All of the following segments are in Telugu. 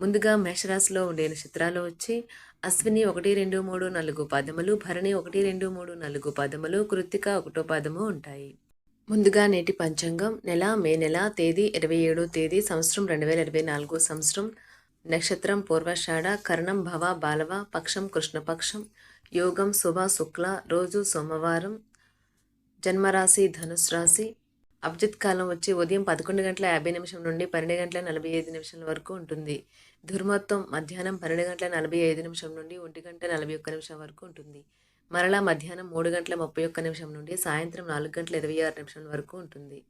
ముందుగా మేషరాశిలో ఉండే నక్షత్రాలు వచ్చి అశ్విని ఒకటి రెండు మూడు నాలుగు పాదములు భరణి ఒకటి రెండు మూడు నాలుగు పదములు కృత్తిక ఒకటో పాదము ఉంటాయి. ముందుగా నేటి పంచాంగం నెల మే నెల తేదీ ఇరవై ఏడో తేదీ సంవత్సరం రెండు వేల ఇరవై నాలుగు సంవత్సరం. నక్షత్రం పూర్వషాఢ కర్ణం భవ బాలవ పక్షం కృష్ణపక్షం యోగం శుభ శుక్ల రోజు సోమవారం. జన్మరాశి ధనుసు రాశి అభిజిత్ కాలం వచ్చి ఉదయం పదకొండు గంటల యాభై నిమిషం నుండి పన్నెండు గంటల నలభై ఐదు నిమిషాల వరకు ఉంటుంది. దుర్మత్వం మధ్యాహ్నం పన్నెండు గంటల నలభై ఐదు నిమిషం నుండి ఒంటి గంట నలభై ఒక్క నిమిషం వరకు ఉంటుంది. మరలా మధ్యాహ్నం మూడు గంటల ముప్పై ఒక్క నిమిషం నుండి సాయంత్రం నాలుగు గంటల ఇరవై ఆరు నిమిషాల వరకు ఉంటుంది.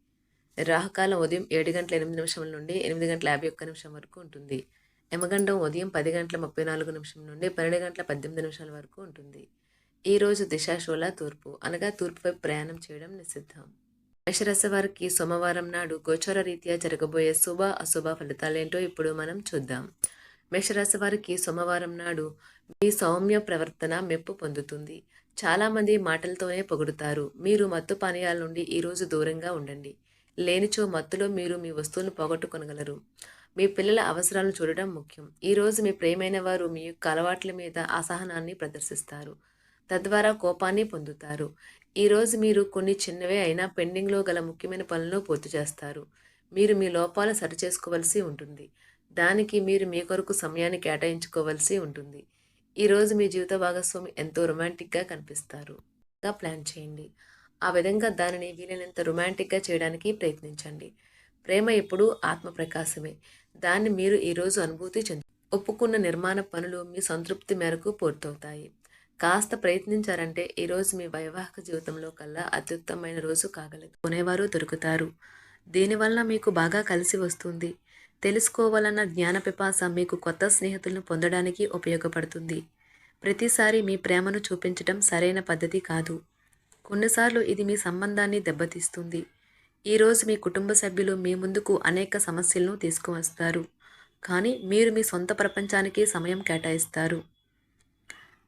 రాహుకాలం ఉదయం ఏడు గంటల ఎనిమిది నిమిషం నుండి ఎనిమిది గంటల యాభై ఒక్క నిమిషం వరకు ఉంటుంది. యమగండం ఉదయం పది గంటల ముప్పై నాలుగు నిమిషం నుండి పన్నెండు గంటల పద్దెనిమిది నిమిషాల వరకు ఉంటుంది. ఈరోజు రోజు తూర్పు. అనగా తూర్పు వైపు ప్రయాణం చేయడం నిషిద్ధం. మేషరాశి వారికి సోమవారం నాడు గోచర రీత్యా జరగబోయే శుభ అశుభ ఫలితాలేంటో ఇప్పుడు మనం చూద్దాం. మేషరాశి వారికి సోమవారం నాడు మీ సౌమ్య ప్రవర్తన మెప్పు పొందుతుంది. చాలామంది మాటలతోనే పొగుడుతారు. మీరు మత్తు పానీయాల నుండి ఈరోజు దూరంగా ఉండండి. లేనిచో మత్తులో మీరు మీ వస్తువులను పోగొట్టుకొనగలరు. మీ పిల్లల అవసరాలను చూడడం ముఖ్యం. ఈరోజు మీ ప్రేమైన వారు మీ యొక్క అలవాట్ల మీద అసహనాన్ని ప్రదర్శిస్తారు. తద్వారా కోపాన్ని పొందుతారు. ఈరోజు మీరు కొన్ని చిన్నవే అయినా పెండింగ్లో గల ముఖ్యమైన పనులను పూర్తి చేస్తారు. మీరు మీ లోపాలు సరిచేసుకోవలసి ఉంటుంది. దానికి మీరు మీ కొరకు సమయాన్ని కేటాయించుకోవలసి ఉంటుంది. ఈరోజు మీ జీవిత భాగస్వామి ఎంతో రొమాంటిక్గా కనిపిస్తారు. గా ప్లాన్ చేయండి. ఆ విధంగా దానిని వీలైనంత రొమాంటిక్గా చేయడానికి ప్రయత్నించండి. ప్రేమ ఎప్పుడూ ఆత్మ ప్రకాశమే దాన్ని మీరు ఈరోజు అనుభూతి చెంది ఒప్పుకున్న నిర్మాణ పనులు మీ సంతృప్తి మేరకు పూర్తవుతాయి. కాస్త ప్రయత్నించారంటే ఈరోజు మీ వైవాహిక జీవితంలో కల్లా అత్యుత్తమైన రోజు కాగలదు. కొనేవారు దొరుకుతారు. దీనివల్ల మీకు బాగా కలిసి వస్తుంది. తెలుసుకోవాలన్న జ్ఞాన పిపాస మీకు కొత్త స్నేహితులను పొందడానికి ఉపయోగపడుతుంది. ప్రతిసారి మీ ప్రేమను చూపించటం సరైన పద్ధతి కాదు. కొన్నిసార్లు ఇది మీ సంబంధాన్ని దెబ్బతీస్తుంది. ఈరోజు మీ కుటుంబ సభ్యులు మీ ముందుకు అనేక సమస్యలను తీసుకువస్తారు. కానీ మీరు మీ సొంత ప్రపంచానికి సమయం కేటాయిస్తారు.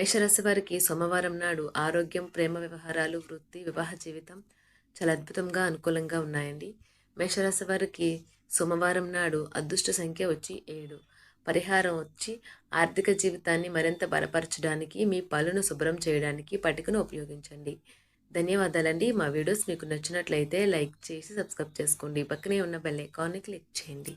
మేషరాశి వారికి సోమవారం నాడు ఆరోగ్యం ప్రేమ వ్యవహారాలు వృత్తి వివాహ జీవితం చాలా అద్భుతంగా అనుకూలంగా ఉన్నాయండి. మేషరాశి వారికి సోమవారం నాడు అదృష్ట సంఖ్య వచ్చి ఏడు. పరిహారం వచ్చి ఆర్థిక జీవితాన్ని మరింత బలపరచడానికి మీ పనులను శుభ్రం చేయడానికి పటికను ఉపయోగించండి. ధన్యవాదాలండి. మా వీడియోస్ మీకు నచ్చినట్లయితే లైక్ చేసి సబ్స్క్రైబ్ చేసుకోండి. పక్కనే ఉన్న బెల్ ఐకాన్ని క్లిక్ చేయండి.